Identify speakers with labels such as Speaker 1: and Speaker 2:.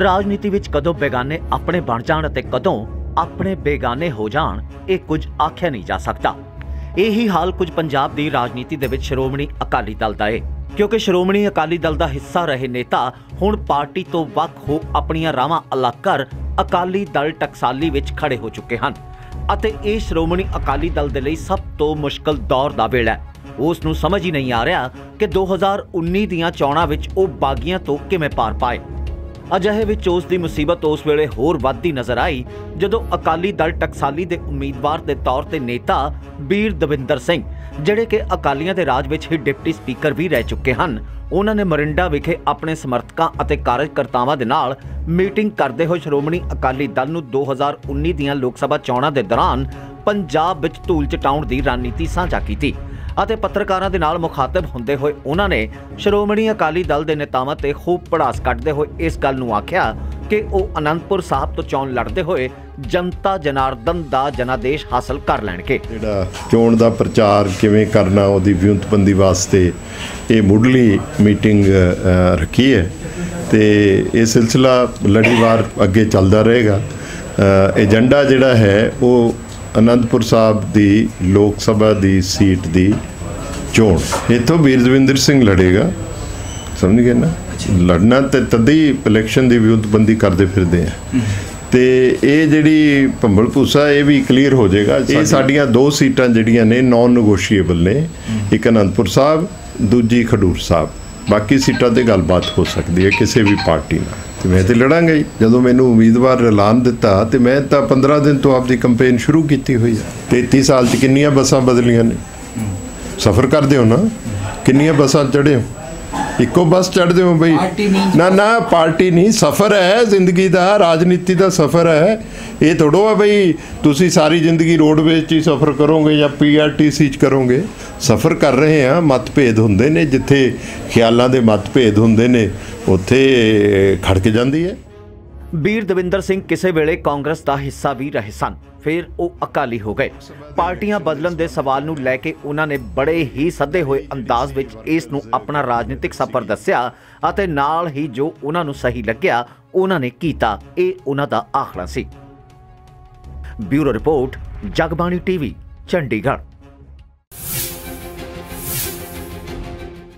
Speaker 1: ਰਾਜਨੀਤੀ ਵਿੱਚ ਕਦੋਂ ਬੇਗਾਨੇ ਆਪਣੇ ਬਣ ਜਾਣ ਅਤੇ ਕਦੋਂ ਆਪਣੇ ਬੇਗਾਨੇ ਹੋ ਜਾਣ, ਇਹ ਕੁਝ ਆਖਿਆ ਨਹੀਂ ਜਾ ਸਕਦਾ। ਇਹੀ ਹਾਲ ਕੁਝ ਪੰਜਾਬ ਦੀ ਰਾਜਨੀਤੀ ਦੇ ਵਿੱਚ ਸ਼੍ਰੋਮਣੀ ਅਕਾਲੀ ਦਲ ਦਾ ਹੈ ਕਿਉਂਕਿ ਸ਼੍ਰੋਮਣੀ ਅਕਾਲੀ ਦਲ ਦਾ ਹਿੱਸਾ ਰਹੇ ਨੇਤਾ ਹੁਣ ਪਾਰਟੀ ਤੋਂ ਵੱਖ ਹੋ ਆਪਣੀਆਂ ਰਾਵਾਂ ਅਲੱਗ ਕਰ ਅਕਾਲੀ ਦਲ ਟਕਸਾਲੀ ਵਿੱਚ ਖੜੇ ਹੋ ਚੁੱਕੇ ਹਨ। ਅਤੇ ਇਹ ਸ਼੍ਰੋਮਣੀ ਅਕਾਲੀ ਦਲ ਦੇ ਲਈ ਸਭ ਤੋਂ ਮੁਸ਼ਕਲ ਦੌਰ ਦਾ ਵੇਲਾ ਹੈ। ਉਸ ਨੂੰ ਸਮਝ ਹੀ ਨਹੀਂ ਆ ਰਿਹਾ ਕਿ 2019 ਦੀਆਂ ਚੋਣਾਂ ਵਿੱਚ ਉਹ ਬਾਗੀਆਂ ਤੋਂ ਕਿਵੇਂ ਪਾਰ ਪਾਏ। ਅਜਿਹੇ ਵਿੱਚ ਉਸ ਦੀ ਮੁਸੀਬਤ ਉਸ ਵੇਲੇ ਹੋਰ ਵੱਧਦੀ ਨਜ਼ਰ ਆਈ, ਜਦੋਂ ਅਕਾਲੀ ਦਲ ਟਕਸਾਲੀ ਦੇ ਉਮੀਦਵਾਰ ਦੇ ਤੌਰ ਤੇ ਨੇਤਾ ਬੀਰ ਦਵਿੰਦਰ ਸਿੰਘ, ਜਿਹੜੇ ਕਿ ਅਕਾਲੀਆਂ ਦੇ ਰਾਜ ਵਿੱਚ ਹੀ ਡਿਪਟੀ ਸਪੀਕਰ ਵੀ ਰਹਿ ਚੁੱਕੇ ਹਨ, ਉਹਨਾਂ ਨੇ ਮਰਿੰਡਾ ਵਿਖੇ ਆਪਣੇ ਸਮਰਥਕਾਂ ਅਤੇ ਕਾਰਜਕਰਤਾਵਾਂ ਦੇ ਨਾਲ ਮੀਟਿੰਗ ਕਰਦੇ ਹੋਏ ਸ਼੍ਰੋਮਣੀ ਅਕਾਲੀ ਦਲ ਨੂੰ 2019 ਦੀਆਂ ਲੋਕ ਸਭਾ ਚੋਣਾਂ ਦੇ ਦੌਰਾਨ ਪੰਜਾਬ ਵਿੱਚ ਧੂਲ ਚਟਾਉਣ ਦੀ ਰਣਨੀਤੀ ਸਾਂਝਾ ਕੀਤੀ। ਅਤੇ ਪੱਤਰਕਾਰਾਂ ਦੇ ਨਾਲ ਮੁਖਾਤਬ ਹੁੰਦੇ ਹੋਏ ਉਹਨਾਂ ਨੇ ਸ਼੍ਰੋਮਣੀ ਅਕਾਲੀ ਦਲ ਦੇ ਨੇਤਾਵਾਂ ਤੇ ਖੂਬ ਪੜਾਸ ਕੱਢਦੇ ਹੋਏ ਇਸ ਗੱਲ ਨੂੰ ਆਖਿਆ ਕਿ ਉਹ ਅਨੰਦਪੁਰ ਸਾਹਿਬ ਤੋਂ ਚੋਣ ਲੜਦੇ ਹੋਏ ਜਨਤਾ ਜਨਾਰਦਨ ਦਾ ਜਨਾਦੇਸ਼ ਹਾਸਲ ਕਰ ਲੈਣਗੇ।
Speaker 2: ਜਿਹੜਾ ਚੋਣ ਦਾ ਪ੍ਰਚਾਰ ਕਿਵੇਂ ਕਰਨਾ, ਉਹਦੀ ਵਿਉਂਤਬੰਦੀ ਵਾਸਤੇ ਇਹ ਮੁੱਢਲੀ ਮੀਟਿੰਗ ਰੱਖੀ ਹੈ ਤੇ ਇਹ ਸਿਲਸਿਲਾ ਲੜੀਵਾਰ ਅੱਗੇ ਚੱਲਦਾ ਰਹੇਗਾ। ਏਜੰਡਾ ਜਿਹੜਾ ਹੈ, ਉਹ ਅਨੰਦਪੁਰ ਸਾਹਿਬ ਦੀ ਲੋਕ ਸਭਾ ਦੀ ਸੀਟ ਦੀ ਚੋਣ। ਇੱਥੋਂ ਵੀਰ ਦਵਿੰਦਰ ਸਿੰਘ ਲੜੇਗਾ। ਸਮਝ ਗਏ ਨਾ? ਲੜਨਾ ਤੇ ਤਦੀ ਇਲੈਕਸ਼ਨ ਦੀ ਵਿਉਂਤਬੰਦੀ ਕਰਦੇ ਫਿਰਦੇ ਆ। ਤੇ ਇਹ ਜਿਹੜੀ ਭੰਬਲ ਭੂਸਾ ਇਹ ਵੀ ਕਲੀਅਰ ਹੋ ਜਾਏਗਾ। ਇਹ ਸਾਡੀਆਂ ਦੋ ਸੀਟਾਂ ਜਿਹੜੀਆਂ ਨੇ ਨਾਨ ਨੈਗੋਸ਼ੀਏਬਲ ਨੇ। ਇੱਕ ਅਨੰਦਪੁਰ ਸਾਹਿਬ ਦੂਜੀ ਖਡੂਰ ਸਾਹਿਬ। ਬਾਕੀ ਸੀਟਾਂ ਤੇ ਗੱਲਬਾਤ ਹੋ ਸਕਦੀ ਹੈ ਕਿਸੇ ਵੀ ਪਾਰਟੀ ਨਾਲ। ਤੇ ਮੈਂ ਤੇ ਲੜਾਂਗਾ ਹੀ। ਜਦੋਂ ਮੈਨੂੰ ਉਮੀਦਵਾਰ ਐਲਾਨ ਦਿੱਤਾ ਤੇ ਮੈਂ ਤਾਂ 15 ਦਿਨ ਤੋਂ ਆਪਦੀ ਕੈਂਪੇਨ ਸ਼ੁਰੂ ਕੀਤੀ ਹੋਈ ਹੈ 33 ਸਾਲ ਚ ਕਿੰਨੀਆਂ ਬੱਸਾਂ ਬਦਲੀਆਂ ਨੇ? ਸਫ਼ਰ ਕਰਦੇ ਹੋ ਨਾ? ਕਿੰਨੀਆਂ ਬੱਸਾਂ ਚੜ੍ਹੇ ਹੋ? ਇੱਕੋ ਬੱਸ ਚੜ੍ਹਦੇ ਹੋ ਬਈ। ਨਾ ਨਾ ਪਾਰਟੀ ਨਹੀਂ ਸਫ਼ਰ ਹੈ ਜ਼ਿੰਦਗੀ ਦਾ ਰਾਜਨੀਤੀ ਦਾ ਸਫ਼ਰ ਹੈ। ਇਹ ਥੋੜੋ ਆ ਬਈ ਤੁਸੀਂ ਸਾਰੀ ਜ਼ਿੰਦਗੀ ਰੋਡਵੇਜ਼ 'ਚ ਹੀ ਸਫ਼ਰ ਕਰੋਗੇ ਜਾਂ ਪੀਆਰਟੀਸੀ 'ਚ ਕਰੋਗੇ। ਸਫ਼ਰ ਕਰ ਰਹੇ ਆ ਮਤਭੇਦ ਹੁੰਦੇ ਨੇ ਜਿੱਥੇ ਖਿਆਲਾਂ ਦੇ ਮਤਭੇਦ ਹੁੰਦੇ ਨੇ ਉੱਥੇ ਖੜਕ ਜਾਂਦੀ ਹੈ।
Speaker 1: ਵੀਰ ਦਵਿੰਦਰ ਸਿੰਘ ਕਿਸੇ ਵੇਲੇ ਕਾਂਗਰਸ ਦਾ ਹਿੱਸਾ ਵੀ ਰਹੇ ਸਨ। ਫਿਰ ਉਹ ਅਕਾਲੀ ਹੋ ਗਏ। ਪਾਰਟੀਆਂ ਬਦਲਣ ਦੇ ਸਵਾਲ ਨੂੰ ਲੈ ਕੇ ਉਹਨਾਂ ਨੇ ਬੜੇ ਹੀ ਸੱਦੇ ਹੋਏ ਅੰਦਾਜ਼ ਵਿੱਚ ਇਸ ਨੂੰ ਆਪਣਾ ਰਾਜਨੀਤਿਕ ਸਫ਼ਰ ਦੱਸਿਆ ਅਤੇ ਨਾਲ ਹੀ ਜੋ ਉਹਨਾਂ ਨੂੰ ਸਹੀ ਲੱਗਿਆ, ਉਹਨਾਂ ਨੇ ਕੀਤਾ। ਇਹ ਉਹਨਾਂ ਦਾ ਆਖੜਾ ਸੀ। Bureau report, Jagbani TV, Chandigarh.